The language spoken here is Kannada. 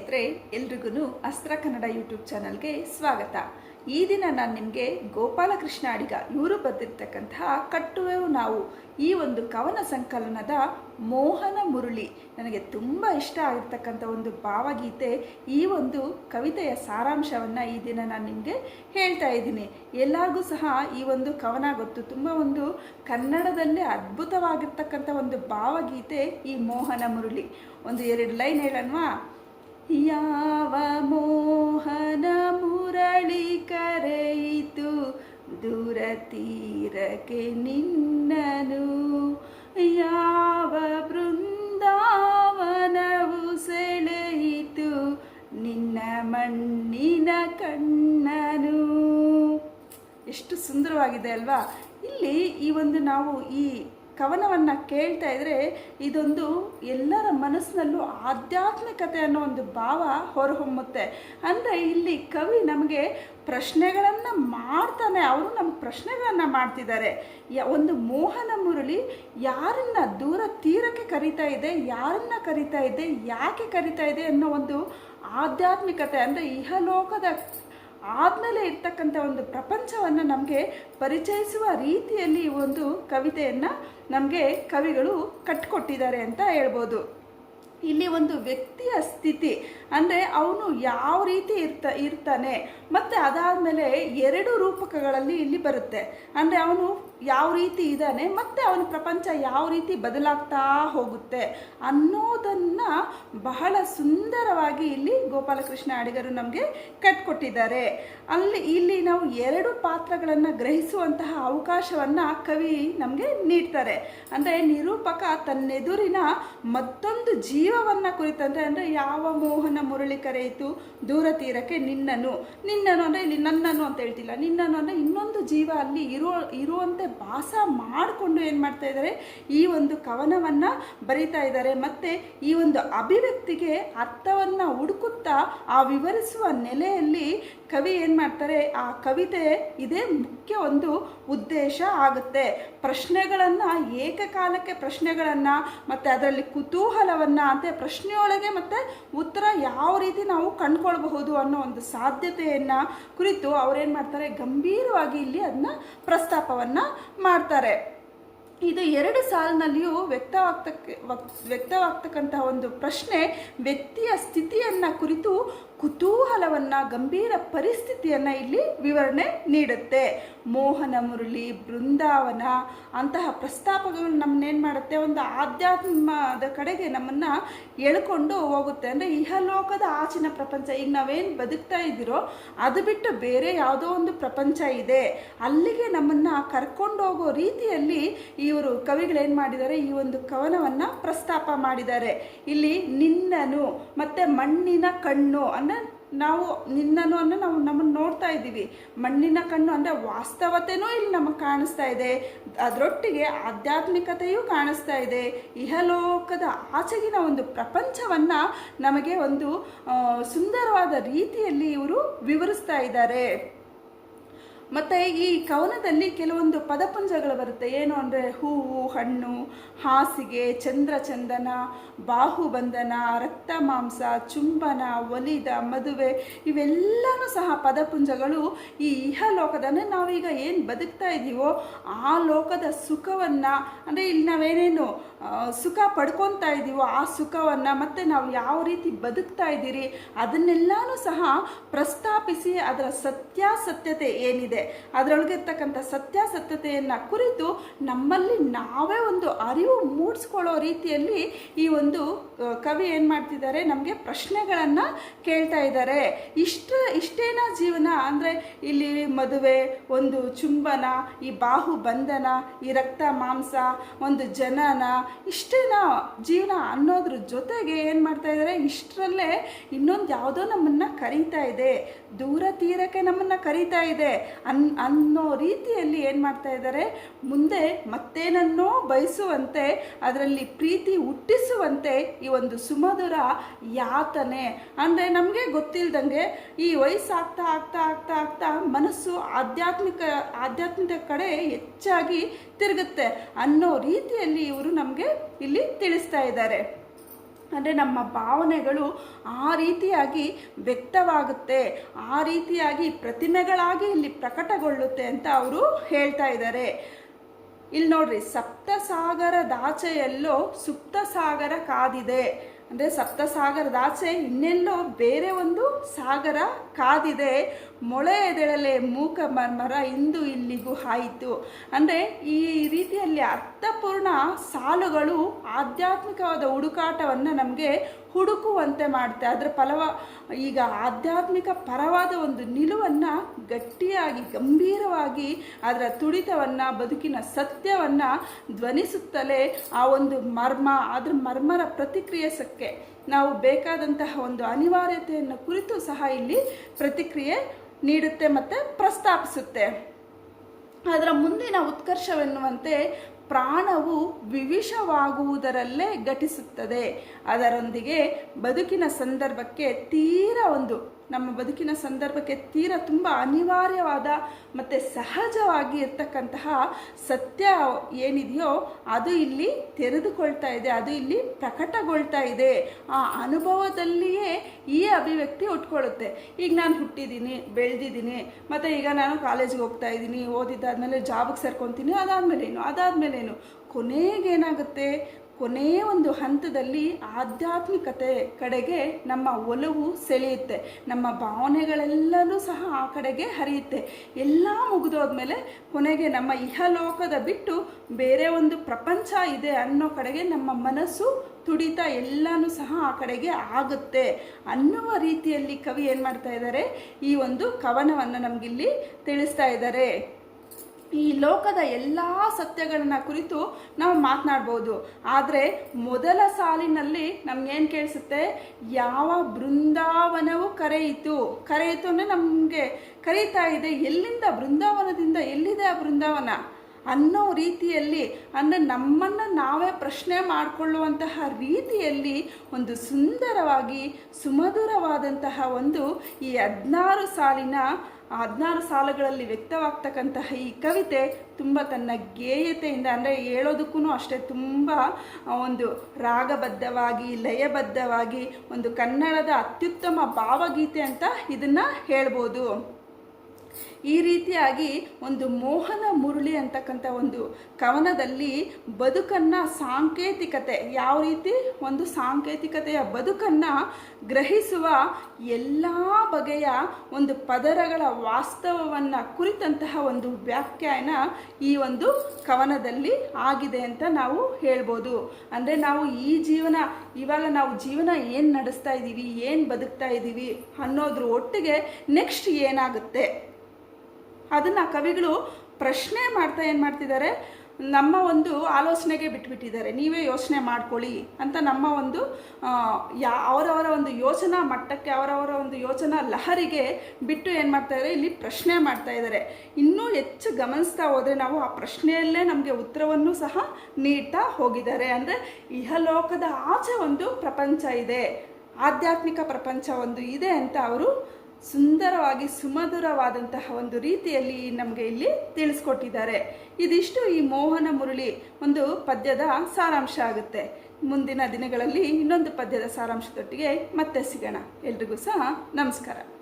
ಸ್ನೇಹಿತರೆ, ಎಲ್ರಿಗೂ ಅಸ್ತ್ರ ಕನ್ನಡ ಯೂಟ್ಯೂಬ್ ಚಾನಲ್ಗೆ ಸ್ವಾಗತ. ಈ ದಿನ ನಾನು ನಿಮಗೆ ಗೋಪಾಲಕೃಷ್ಣ ಅಡಿಗ ಇವರು ಬರೆದಿರ್ತಕ್ಕಂತಹ ಕಟ್ಟುವೆವು ನಾವು. ಈ ಒಂದು ಕವನ ಸಂಕಲನದ ಮೋಹನ ಮುರುಳಿ. ನನಗೆ ತುಂಬ ಇಷ್ಟ ಆಗಿರ್ತಕ್ಕಂಥ ಒಂದು ಭಾವಗೀತೆ ಈ ಒಂದು ಕವಿತೆಯ ಸಾರಾಂಶವನ್ನು ಈ ದಿನ ನಾನು ನಿಮಗೆ ಹೇಳ್ತಾ ಇದ್ದೀನಿ. ಎಲ್ಲರಿಗೂ ಸಹ ಈ ಒಂದು ಕವನ ಗೊತ್ತು. ತುಂಬ ಒಂದು ಕನ್ನಡದಲ್ಲೇ ಅದ್ಭುತವಾಗಿರ್ತಕ್ಕಂಥ ಒಂದು ಭಾವಗೀತೆ ಈ ಮೋಹನ ಮುರುಳಿ. ಒಂದು ಎರಡು ಲೈನ್ ಹೇಳೋಣವಾ? ಯಾವ ಮೋಹನ ಮುರಳಿ ಕರೆಯಿತು? ದೂರ ತೀರಕ್ಕೆ ನಿನ್ನನು. ಯಾವ ಬೃಂದಾವನವು ಸೆಳೆಯಿತು? ನಿನ್ನ ಮಣ್ಣಿನ ಕಣ್ಣನು. ಎಷ್ಟು ಸುಂದರವಾಗಿದೆ ಅಲ್ವಾ? ಇಲ್ಲಿ ಈ ಒಂದು ನಾವು ಈ ಕವನವನ್ನು ಕೇಳ್ತಾ ಇದ್ರೆ ಇದೊಂದು ಎಲ್ಲರ ಮನಸ್ಸಿನಲ್ಲೂ ಆಧ್ಯಾತ್ಮಿಕತೆ ಅನ್ನೋ ಒಂದು ಭಾವ ಹೊರಹೊಮ್ಮುತ್ತೆ. ಅಂದರೆ ಇಲ್ಲಿ ಕವಿ ನಮಗೆ ಪ್ರಶ್ನೆಗಳನ್ನು ಮಾಡ್ತಾನೆ. ಅವರು ನಮ್ಮ ಪ್ರಶ್ನೆಗಳನ್ನು ಮಾಡ್ತಿದ್ದಾರೆ. ಒಂದು ಮೋಹನ ಮುರಳಿ ಯಾರನ್ನ ದೂರ ತೀರಕ್ಕೆ ಕರಿತಾ ಇದೆ, ಯಾರನ್ನ ಕರಿತಾ ಇದೆ, ಯಾಕೆ ಕರಿತಾ ಇದೆ ಅನ್ನೋ ಒಂದು ಆಧ್ಯಾತ್ಮಿಕತೆ. ಅಂದರೆ ಇಹಲೋಕದ ಆದಮೇಲೆ ಇರ್ತಕ್ಕಂಥ ಒಂದು ಪ್ರಪಂಚವನ್ನು ನಮಗೆ ಪರಿಚಯಿಸುವ ರೀತಿಯಲ್ಲಿ ಒಂದು ಕವಿತೆಯನ್ನು ನಮಗೆ ಕವಿಗಳು ಕಟ್ಟಿಕೊಟ್ಟಿದ್ದಾರೆ ಅಂತ ಹೇಳ್ಬೋದು. ಇಲ್ಲಿ ಒಂದು ವ್ಯಕ್ತಿಯ ಸ್ಥಿತಿ. ಅಂದರೆ ಅವನು ಯಾವ ರೀತಿ ಇರ್ತ, ಇರ್ತಾನೆ. ಮತ್ತು ಅದಾದಮೇಲೆ ಎರಡು ರೂಪಕಗಳಲ್ಲಿ ಇಲ್ಲಿ ಬರುತ್ತೆ. ಅಂದರೆ ಅವನು ಯಾವ ರೀತಿ ಇದ್ದಾನೆ, ಮತ್ತು ಅವನ ಪ್ರಪಂಚ ಯಾವ ರೀತಿ ಬದಲಾಗ್ತಾ ಹೋಗುತ್ತೆ ಅನ್ನೋದನ್ನು ಬಹಳ ಸುಂದರವಾಗಿ ಇಲ್ಲಿ ಗೋಪಾಲಕೃಷ್ಣ ಅಡಿಗರು ನಮಗೆ ಕಟ್ಕೊಟ್ಟಿದ್ದಾರೆ. ಅಲ್ಲಿ, ಇಲ್ಲಿ ನಾವು ಎರಡು ಪಾತ್ರಗಳನ್ನು ಗ್ರಹಿಸುವಂತಹ ಅವಕಾಶವನ್ನು ಕವಿ ನಮಗೆ ನೀಡ್ತಾರೆ. ಅಂದರೆ ನಿರೂಪಕ ತನ್ನೆದುರಿನ ಮತ್ತೊಂದು ಜೀವವನ್ನು ಕುರಿತಂತೆ ಅಂದರೆ ಯಾವ ಮೋಹನ ಮುರಳಿ ಕರೆಯಿತು ದೂರ ತೀರಕ್ಕೆ ನಿನ್ನನು. ನಿನ್ನನು ಅಂದರೆ ಇಲ್ಲಿ ನನ್ನನು ಅಂತ ಹೇಳ್ತಿಲ್ಲ. ನಿನ್ನನು ಅಂದರೆ ಇನ್ನೊಂದು ಜೀವ ಅಲ್ಲಿ ಇರೋ, ಇರುವಂತೆ ಭಾಸ ಮಾಡಿಕೊಂಡು ಏನು ಮಾಡ್ತಾ ಇದ್ದಾರೆ? ಈ ಒಂದು ಕವನವನ್ನು ಬರೀತಾ ಇದ್ದಾರೆ. ಮತ್ತು ಈ ಒಂದು ಅಭಿವ್ಯಕ್ತಿಗೆ ಅರ್ಥವನ್ನು ಹುಡುಕುತ್ತಾ ಆ ವಿವರಿಸುವ ನೆಲೆಯಲ್ಲಿ ಕವಿ ಏನು ಮಾಡ್ತಾರೆ? ಆ ಕವಿತೆ ಇದೇ ಮುಖ್ಯ ಒಂದು ಉದ್ದೇಶ ಆಗುತ್ತೆ. ಪ್ರಶ್ನೆಗಳನ್ನು ಏಕಕಾಲಕ್ಕೆ ಪ್ರಶ್ನೆಗಳನ್ನು, ಮತ್ತು ಅದರಲ್ಲಿ ಕುತೂಹಲವನ್ನು ಅಂದರೆ ಪ್ರಶ್ನೆಯೊಳಗೆ ಮತ್ತು ಉತ್ತರ ಯಾವ ರೀತಿ ನಾವು ಕಂಡುಕೊಳ್ಬಹುದು ಅನ್ನೋ ಒಂದು ಸಾಧ್ಯತೆಯನ್ನು ಕುರಿತು ಅವ್ರೇನು ಮಾಡ್ತಾರೆ? ಗಂಭೀರವಾಗಿ ಇಲ್ಲಿ ಅದನ್ನ ಪ್ರಸ್ತಾಪವನ್ನು ಮಾಡ್ತಾರೆ. ಇದು ಎರಡು ಸಾಲಿನಲ್ಲಿಯೂ ವ್ಯಕ್ತವಾಗ್ತಕ್ಕೆ ವ್ಯಕ್ತವಾಗ್ತಕ್ಕಂತಹ ಒಂದು ಪ್ರಶ್ನೆ, ವ್ಯಕ್ತಿಯ ಸ್ಥಿತಿಯನ್ನು ಕುರಿತು ಕುತೂಹಲವನ್ನು, ಗಂಭೀರ ಪರಿಸ್ಥಿತಿಯನ್ನು ಇಲ್ಲಿ ವಿವರಣೆ ನೀಡುತ್ತೆ. ಮೋಹನ ಮುರಳಿ, ಬೃಂದಾವನ ಅಂತಹ ಪ್ರಸ್ತಾಪಗಳು ನಮ್ಮನ್ನೇನು ಮಾಡುತ್ತೆ? ಒಂದು ಆಧ್ಯಾತ್ಮದ ಕಡೆಗೆ ನಮ್ಮನ್ನು ಎಳ್ಕೊಂಡು ಹೋಗುತ್ತೆ. ಅಂದರೆ ಇಹಲೋಕದ ಆಚಿನ ಪ್ರಪಂಚ, ಈಗ ನಾವೇನು ಬದುಕ್ತಾ ಇದ್ದೀರೋ ಅದು ಬಿಟ್ಟು ಬೇರೆ ಯಾವುದೋ ಒಂದು ಪ್ರಪಂಚ ಇದೆ. ಅಲ್ಲಿಗೆ ನಮ್ಮನ್ನು ಕರ್ಕೊಂಡೋಗೋ ರೀತಿಯಲ್ಲಿ ಇವರು ಕವಿಗಳೇನು ಮಾಡಿದ್ದಾರೆ? ಈ ಒಂದು ಕವನವನ್ನು ಪ್ರಸ್ತಾಪ ಮಾಡಿದ್ದಾರೆ. ಇಲ್ಲಿ ನಿನ್ನನು ಮತ್ತು ಮಣ್ಣಿನ ಕಣ್ಣು ಅಂದರೆ ನಾವು ನಿನ್ನನು ಅನ್ನೋ ನಾವು ನಮ್ಮನ್ನು ನೋಡ್ತಾ ಇದ್ದೀವಿ. ಮಣ್ಣಿನ ಕಣ್ಣು ಅಂದರೆ ವಾಸ್ತವತೆಯೂ ಇಲ್ಲಿ ನಮಗೆ ಕಾಣಿಸ್ತಾ ಇದೆ. ಅದರೊಟ್ಟಿಗೆ ಆಧ್ಯಾತ್ಮಿಕತೆಯೂ ಕಾಣಿಸ್ತಾ ಇದೆ. ಇಹಲೋಕದ ಆಚೆಗಿನ ಒಂದು ಪ್ರಪಂಚವನ್ನು ನಮಗೆ ಒಂದು ಸುಂದರವಾದ ರೀತಿಯಲ್ಲಿ ಇವರು ವಿವರಿಸ್ತಾ ಇದ್ದಾರೆ. ಮತ್ತು ಈ ಕವನದಲ್ಲಿ ಕೆಲವೊಂದು ಪದಪುಂಜಗಳು ಬರುತ್ತೆ. ಏನು ಅಂದರೆ ಹೂವು, ಹಣ್ಣು, ಹಾಸಿಗೆ, ಚಂದ್ರಚಂದನ, ಬಾಹುಬಂಧನ, ರಕ್ತ ಮಾಂಸ, ಚುಂಬನ, ಒಲಿದ, ಮದುವೆ ಇವೆಲ್ಲವೂ ಸಹ ಪದಪುಂಜಗಳು ಈ ಇಹಲೋಕದ ಅಂದರೆ ನಾವೀಗ ಏನು ಬದುಕ್ತಾ ಇದ್ದೀವೋ ಆ ಲೋಕದ ಸುಖವನ್ನು, ಅಂದರೆ ಇಲ್ಲಿ ನಾವೇನೇನು ಸುಖ ಪಡ್ಕೊತಾ ಇದ್ದೀವೋ ಆ ಸುಖವನ್ನು ಮತ್ತು ನಾವು ಯಾವ ರೀತಿ ಬದುಕ್ತಾ ಇದ್ದೀರಿ, ಅದನ್ನೆಲ್ಲನೂ ಸಹ ಪ್ರಸ್ತಾಪಿಸಿ ಅದರ ಸತ್ಯಾಸತ್ಯತೆ ಏನಿದೆ. ಅದರೊಳಗೆ ಇರ್ತಕ್ಕಂಥ ಸತ್ಯಾಸತ್ಯತೆಯನ್ನು ಕುರಿತು ನಮ್ಮಲ್ಲಿ ನಾವೇ ಒಂದು ಅರಿವು ಮೂಡಿಸ್ಕೊಳ್ಳೋ ರೀತಿಯಲ್ಲಿ ಈ ಒಂದು ಕವಿ ಏನು ಮಾಡ್ತಿದ್ದಾರೆ, ನಮಗೆ ಪ್ರಶ್ನೆಗಳನ್ನು ಕೇಳ್ತಾ ಇದ್ದಾರೆ. ಇಷ್ಟ, ಇಷ್ಟೇನಾ ಜೀವನ? ಅಂದರೆ ಇಲ್ಲಿ ಮದುವೆ, ಒಂದು ಚುಂಬನ, ಈ ಬಾಹು ಬಂಧನ, ಈ ರಕ್ತ ಮಾಂಸ, ಒಂದು ಜನನ, ಇಷ್ಟೇನಾ ಜೀವನ ಅನ್ನೋದ್ರ ಜೊತೆಗೆ ಏನು ಮಾಡ್ತಾ ಇದ್ದಾರೆ? ಇಷ್ಟರಲ್ಲೇ ಇನ್ನೊಂದು ಯಾವುದೋ ನಮ್ಮನ್ನು ಕರೀತಾ ಇದೆ. ದೂರ ತೀರಕ್ಕೆ ನಮ್ಮನ್ನು ಕರೀತಾ ಇದೆ ಅನ್, ಅನ್ನೋ ರೀತಿಯಲ್ಲಿ ಏನು ಮಾಡ್ತಾ ಇದ್ದಾರೆ? ಮುಂದೆ ಮತ್ತೇನನ್ನೋ ಬಯಸುವಂತೆ, ಅದರಲ್ಲಿ ಪ್ರೀತಿ ಹುಟ್ಟಿಸುವಂತೆ ಈ ಒಂದು ಸುಮಧುರ ಯಾತನೆ. ಅಂದರೆ ನಮಗೆ ಗೊತ್ತಿಲ್ಲದಂಗೆ ಈ ವಯಸ್ಸಾಗ್ತಾ ಆಗ್ತಾ ಆಗ್ತಾ ಆಗ್ತಾ ಮನಸ್ಸು ಆಧ್ಯಾತ್ಮಿಕ ಆಧ್ಯಾತ್ಮಿಕ ಕಡೆ ಹೆಚ್ಚಾಗಿ ತಿರುಗುತ್ತೆ ಅನ್ನೋ ರೀತಿಯಲ್ಲಿ ಇವರು ನಮಗೆ ಇಲ್ಲಿ ತಿಳಿಸ್ತಾ ಇದ್ದಾರೆ. ಅಂದರೆ ನಮ್ಮ ಭಾವನೆಗಳು ಆ ರೀತಿಯಾಗಿ ವ್ಯಕ್ತವಾಗುತ್ತೆ, ಆ ರೀತಿಯಾಗಿ ಪ್ರತಿಮೆಗಳಾಗಿ ಇಲ್ಲಿ ಪ್ರಕಟಗೊಳ್ಳುತ್ತೆ ಅಂತ ಅವರು ಹೇಳ್ತಾ ಇದ್ದಾರೆ. ಇಲ್ಲಿ ನೋಡ್ರಿ ಸಪ್ತಸಾಗರದಾಚೆಯಲ್ಲೋ ಸುಪ್ತ ಸಾಗರ ಕಾದಿದೆ. ಅಂದರೆ ಸಪ್ತಸಾಗರದಾಚೆ ಇನ್ನೆಲ್ಲೋ ಬೇರೆ ಒಂದು ಸಾಗರ ಕಾದಿದೆ. ಮೊಳೆ ಎದೆಳಲೆ ಮೂಕ ಮರ್ಮರ ಇಂದು ಇಲ್ಲಿಗೂ ಆಯಿತು ಅಂದರೆ ಈ ರೀತಿಯಲ್ಲಿ ಅರ್ಥಪೂರ್ಣ ಸಾಲುಗಳು ಆಧ್ಯಾತ್ಮಿಕವಾದ ಹುಡುಕಾಟವನ್ನು ನಮಗೆ ಹುಡುಕುವಂತೆ ಮಾಡುತ್ತೆ. ಅದರ ಫಲವ ಈಗ ಆಧ್ಯಾತ್ಮಿಕ ಪರವಾದ ಒಂದು ನಿಲುವನ್ನು ಗಟ್ಟಿಯಾಗಿ, ಗಂಭೀರವಾಗಿ ಅದರ ತುಡಿತವನ್ನು, ಬದುಕಿನ ಸತ್ಯವನ್ನು ಧ್ವನಿಸುತ್ತಲೇ ಆ ಒಂದು ಮರ್ಮ, ಅದ್ರ ಮರ್ಮರ ಪ್ರತಿಕ್ರಿಯಿಸಕ್ಕೆ ನಾವು ಬೇಕಾದಂತಹ ಒಂದು ಅನಿವಾರ್ಯತೆಯನ್ನು ಕುರಿತು ಸಹ ಇಲ್ಲಿ ಪ್ರತಿಕ್ರಿಯೆ ನೀಡುತ್ತೆ ಮತ್ತು ಪ್ರಸ್ತಾಪಿಸುತ್ತೆ. ಅದರ ಮುಂದಿನ ಉತ್ಕರ್ಷವೆನ್ನುವಂತೆ ಪ್ರಾಣವು ವಿವಿಷವಾಗುವುದರಲ್ಲೇ ಘಟಿಸುತ್ತದೆ. ಅದರೊಂದಿಗೆ ಬದುಕಿನ ಸಂದರ್ಭಕ್ಕೆ ತೀರ ಒಂದು ನಮ್ಮ ಬದುಕಿನ ಸಂದರ್ಭಕ್ಕೆ ತೀರ ತುಂಬ ಅನಿವಾರ್ಯವಾದ ಮತ್ತು ಸಹಜವಾಗಿ ಇರ್ತಕ್ಕಂತಹ ಸತ್ಯ ಏನಿದೆಯೋ ಅದು ಇಲ್ಲಿ ತೆರೆದುಕೊಳ್ತಾ ಇದೆ, ಅದು ಇಲ್ಲಿ ಪ್ರಕಟಗೊಳ್ತಾ ಇದೆ. ಆ ಅನುಭವದಲ್ಲಿಯೇ ಈ ಅಭಿವ್ಯಕ್ತಿ ಉಟ್ಕೊಳ್ಳುತ್ತೆ. ಈಗ ನಾನು ಹುಟ್ಟಿದ್ದೀನಿ, ಬೆಳೆದಿದ್ದೀನಿ, ಮತ್ತು ಈಗ ನಾನು ಕಾಲೇಜಿಗೆ ಹೋಗ್ತಾ ಇದ್ದೀನಿ, ಓದಿದ್ದಾದಮೇಲೆ ಜಾಬಿಗೆ ಸೇರ್ಕೊತೀನಿ, ಅದಾದಮೇಲೇನು ಅದಾದಮೇಲೇನು, ಕೊನೆಗೇನಾಗುತ್ತೆ? ಕೊನೆಯ ಒಂದು ಹಂತದಲ್ಲಿ ಆಧ್ಯಾತ್ಮಿಕತೆ ಕಡೆಗೆ ನಮ್ಮ ಒಲವು ಸೆಳೆಯುತ್ತೆ. ನಮ್ಮ ಭಾವನೆಗಳೆಲ್ಲನೂ ಸಹ ಆ ಕಡೆಗೆ ಹರಿಯುತ್ತೆ. ಎಲ್ಲ ಮುಗಿದೋದ್ಮೇಲೆ ಕೊನೆಗೆ ನಮ್ಮ ಇಹಲೋಕದ ಬಿಟ್ಟು ಬೇರೆ ಒಂದು ಪ್ರಪಂಚ ಇದೆ ಅನ್ನೋ ಕಡೆಗೆ ನಮ್ಮ ಮನಸ್ಸು ತುಡಿತ ಎಲ್ಲನೂ ಸಹ ಆ ಕಡೆಗೆ ಆಗುತ್ತೆ ಅನ್ನುವ ರೀತಿಯಲ್ಲಿ ಕವಿ ಏನು ಮಾಡ್ತಾ ಇದ್ದಾರೆ? ಈ ಒಂದು ಕವನವನ್ನು ನಮಗಿಲ್ಲಿ ತಿಳಿಸ್ತಾ ಇದ್ದಾರೆ. ಈ ಲೋಕದ ಎಲ್ಲ ಸತ್ಯಗಳನ್ನ ಕುರಿತು ನಾವು ಮಾತನಾಡ್ಬೋದು. ಆದರೆ ಮೊದಲ ಸಾಲಿನಲ್ಲಿ ನಮ್ಗೇನು ಕೇಳಿಸುತ್ತೆ? ಯಾವ ಬೃಂದಾವನವು ಕರೆಯಿತು? ಕರೆಯಿತು ಅಂದರೆ ನಮಗೆ ಕರೀತಾ ಇದೆ. ಎಲ್ಲಿಂದ ಬೃಂದಾವನದಿಂದ ಎಲ್ಲಿದೆ ಆ ಬೃಂದಾವನ? ಅನ್ನೋ ರೀತಿಯಲ್ಲಿ, ಅಂದರೆ ನಮ್ಮನ್ನು ನಾವೇ ಪ್ರಶ್ನೆ ಮಾಡಿಕೊಳ್ಳುವಂತಹ ರೀತಿಯಲ್ಲಿ ಒಂದು ಸುಂದರವಾಗಿ, ಸುಮಧುರವಾದಂತಹ ಒಂದು ಈ ಹದಿನಾರು ಸಾಲಿನ, ಹದಿನಾರು ಸಾಲುಗಳಲ್ಲಿ ವ್ಯಕ್ತವಾಗ್ತಕ್ಕಂತಹ ಈ ಕವಿತೆ ತುಂಬ ತನ್ನ ಗೇಯತೆಯಿಂದ, ಅಂದರೆ ಹೇಳೋದಕ್ಕೂ ಅಷ್ಟೇ ತುಂಬ ಒಂದು ರಾಗಬದ್ಧವಾಗಿ, ಲಯಬದ್ಧವಾಗಿ, ಒಂದು ಕನ್ನಡದ ಅತ್ಯುತ್ತಮ ಭಾವಗೀತೆ ಅಂತ ಇದನ್ನು ಹೇಳ್ಬೋದು. ಈ ರೀತಿಯಾಗಿ ಒಂದು ಮೋಹನ ಮುರುಳಿ ಅಂತಕ್ಕಂಥ ಒಂದು ಕವನದಲ್ಲಿ ಬದುಕನ್ನು ಸಾಂಕೇತಿಕತೆ, ಯಾವ ರೀತಿ? ಒಂದು ಸಾಂಕೇತಿಕತೆಯ ಬದುಕನ್ನು ಗ್ರಹಿಸುವ ಎಲ್ಲ ಬಗೆಯ ಒಂದು ಪದರಗಳ ವಾಸ್ತವವನ್ನು ಕುರಿತಂತಹ ಒಂದು ವ್ಯಾಖ್ಯಾನ ಈ ಒಂದು ಕವನದಲ್ಲಿ ಆಗಿದೆ ಅಂತ ನಾವು ಹೇಳ್ಬೋದು. ಅಂದರೆ ನಾವು ಈ ಜೀವನ, ಇವಾಗ ನಾವು ಜೀವನ ಏನು ನಡೆಸ್ತಾ ಇದ್ದೀವಿ ಏನು ಬದುಕ್ತಾ ಇದ್ದೀವಿ ಅನ್ನೋದ್ರ ಒಟ್ಟಿಗೆ ನೆಕ್ಸ್ಟ್ ಏನಾಗುತ್ತೆ? ಅದನ್ನು ಕವಿಗಳು ಪ್ರಶ್ನೆ ಮಾಡ್ತಾ ಏನು ಮಾಡ್ತಿದ್ದಾರೆ? ನಮ್ಮ ಒಂದು ಆಲೋಚನೆಗೆ ಬಿಟ್ಬಿಟ್ಟಿದ್ದಾರೆ. ನೀವೇ ಯೋಚನೆ ಮಾಡ್ಕೊಳ್ಳಿ ಅಂತ ನಮ್ಮ ಒಂದು ಯಾ, ಅವರವರ ಒಂದು ಯೋಚನಾ ಮಟ್ಟಕ್ಕೆ, ಅವರವರ ಒಂದು ಯೋಚನಾ ಲಹರಿಗೆ ಬಿಟ್ಟು ಏನು ಮಾಡ್ತಾ ಇದ್ದಾರೆ? ಇಲ್ಲಿ ಪ್ರಶ್ನೆ ಮಾಡ್ತಾ ಇದ್ದಾರೆ. ಇನ್ನೂ ಹೆಚ್ಚು ಗಮನಿಸ್ತಾ ಹೋದರೆ ನಾವು ಆ ಪ್ರಶ್ನೆಯಲ್ಲೇ ನಮಗೆ ಉತ್ತರವನ್ನು ಸಹ ನೀಡ್ತಾ ಹೋಗಿದ್ದಾರೆ. ಅಂದರೆ ಇಹಲೋಕದ ಆಚೆ ಒಂದು ಪ್ರಪಂಚ ಇದೆ. ಆಧ್ಯಾತ್ಮಿಕ ಪ್ರಪಂಚ ಒಂದು ಇದೆ ಅಂತ ಅವರು ಸುಂದರವಾಗಿ ಸುಮಧುರವಾದಂತಹ ಒಂದು ರೀತಿಯಲ್ಲಿ ನಮಗೆ ಇಲ್ಲಿ ತಿಳಿಸ್ಕೊಟ್ಟಿದ್ದಾರೆ. ಇದಿಷ್ಟು ಈ ಮೋಹನ ಮುರಳಿ ಒಂದು ಪದ್ಯದ ಸಾರಾಂಶ ಆಗುತ್ತೆ. ಮುಂದಿನ ದಿನಗಳಲ್ಲಿ ಇನ್ನೊಂದು ಪದ್ಯದ ಸಾರಾಂಶದೊಟ್ಟಿಗೆ ಮತ್ತೆ ಸಿಗೋಣ. ಎಲ್ರಿಗೂ ಸಹ ನಮಸ್ಕಾರ.